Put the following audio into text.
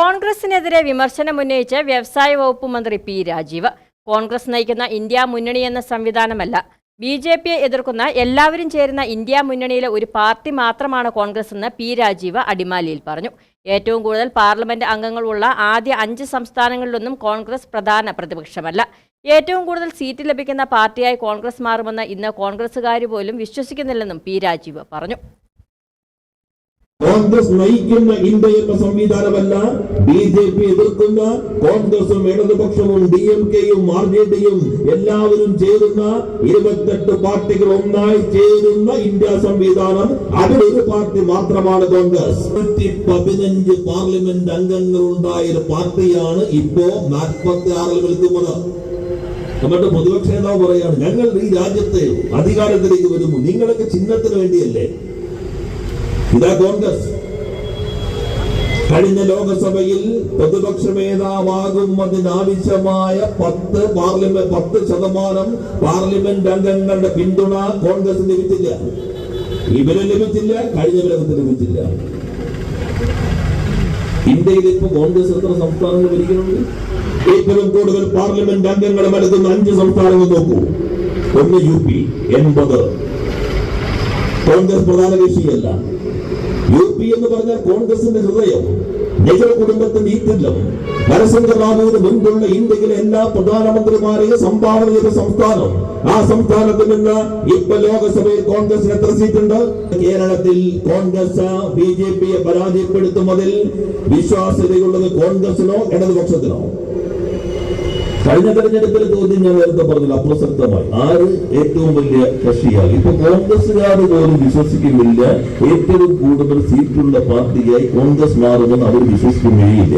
കോൺഗ്രസിനെതിരെ വിമർശനം ഉന്നയിച്ച് വ്യവസായ വകുപ്പ് മന്ത്രി പി രാജീവ്. കോൺഗ്രസ് നയിക്കുന്ന ഇന്ത്യ മുന്നണി എന്ന സംവിധാനമല്ല. ബി ജെ പിയെ എതിർക്കുന്ന എല്ലാവരും ചേരുന്ന ഇന്ത്യ മുന്നണിയിലെ ഒരു പാർട്ടി മാത്രമാണ് കോൺഗ്രസ് എന്ന് പി രാജീവ് അടിമാലിയിൽ പറഞ്ഞു. ഏറ്റവും കൂടുതൽ പാർലമെന്റ് അംഗങ്ങളുള്ള ആദ്യ അഞ്ച് സംസ്ഥാനങ്ങളിലൊന്നും കോൺഗ്രസ് പ്രധാന പ്രതിപക്ഷമല്ല. ഏറ്റവും കൂടുതൽ സീറ്റ് ലഭിക്കുന്ന പാർട്ടിയായി കോൺഗ്രസ് മാറുമെന്ന് ഇന്ന് കോൺഗ്രസുകാർ പോലും വിശ്വസിക്കുന്നില്ലെന്നും പി രാജീവ് പറഞ്ഞു. കോൺഗ്രസ് നയിക്കുന്ന ഇന്ത്യ എന്ന സംവിധാനമല്ല ബി ജെ പി എതിർക്കുന്ന കോൺഗ്രസും ഇടതുപക്ഷവും ഡി എം കെയും ആർ ജെ ഡിയും എല്ലാവരും ചേരുന്ന ഇരുപത്തെട്ട് പാർട്ടികൾ ഒന്നായി ചേരുന്ന ഇന്ത്യ സംവിധാനം അതിലൊരു പാർട്ടി മാത്രമാണ് കോൺഗ്രസ്. പതിനഞ്ച് പാർലമെന്റ് അംഗങ്ങൾ ഉണ്ടായ ഒരു പാർട്ടിയാണ് ഇപ്പോ നാൽപ്പത്തി ആറിൽ നിൽക്കുന്നത്. നമ്മുടെ പൊതുപക്ഷ നേതാവ് പറയാണ് ഞങ്ങൾ ഈ രാജ്യത്തെ അധികാരത്തിലേക്ക് വരുന്നു. നിങ്ങളൊക്കെ ചിഹ്നത്തിന് വേണ്ടിയല്ലേ? ഇതാ കോൺഗ്രസ് കഴിഞ്ഞ ലോകസഭയിൽ പ്രതിപക്ഷ നേതാവാകുന്നതിനാവശ്യമായ പത്ത് പാർലമെന്റ് പത്ത് ശതമാനം പാർലമെന്റ് അംഗങ്ങളുടെ പിന്തുണ കോൺഗ്രസ് ലഭിച്ചില്ല. ഇവരെ ലഭിച്ചില്ല കഴിഞ്ഞ വിലകത്ത് ലഭിച്ചില്ല. ഇന്ത്യയിൽ ഇപ്പൊ കോൺഗ്രസ് എത്ര സംസ്ഥാനങ്ങൾ ഭരിക്കുന്നുണ്ട്? ഏറ്റവും കൂടുതൽ പാർലമെന്റ് അംഗങ്ങളെ നൽകുന്ന അഞ്ച് സംസ്ഥാനങ്ങൾ നോക്കൂ. ഒന്ന് യു പി എൺപത്. കോൺഗ്രസ് പ്രധാന കക്ഷിയല്ല. യു പി എന്ന് പറഞ്ഞാൽ കോൺഗ്രസിന്റെ ഹൃദയം നെഹ്റു കുടുംബത്തിന്റെ ഈറ്റില്ലം. നരസിംഹ റാവുവിന് മുൻപുള്ള ഇന്ത്യയിലെ എല്ലാ പ്രധാനമന്ത്രിമാരെയും സംഭാവന ചെയ്ത സംസ്ഥാനം. ആ സംസ്ഥാനത്തിൽ നിന്ന് ഇപ്പൊ ലോകസഭയിൽ കോൺഗ്രസിന് എത്ര സീറ്റുണ്ട്? കേരളത്തിൽ കോൺഗ്രസ് ബി ജെ പിയെ പരാജയപ്പെടുത്തുന്നതിൽ വിശ്വാസ്യതയുള്ളത് കോൺഗ്രസിനോ ഇടതുപക്ഷത്തിനോ. കഴിഞ്ഞ തെരഞ്ഞെടുപ്പിൽ ചോദ്യം ഞാൻ നേരത്തെ പറഞ്ഞില്ല അപ്രസക്തമായി. ആര് ഏറ്റവും വലിയ കക്ഷിയാണ്? ഇപ്പൊ കോൺഗ്രസുകാർ പോലും വിശ്വസിക്കുന്നില്ല. ഏറ്റവും കൂടുതൽ സീറ്റുള്ള പാർട്ടിയായി കോൺഗ്രസ് മാറുമെന്ന് അവർ വിശ്വസിക്കുകയില്ല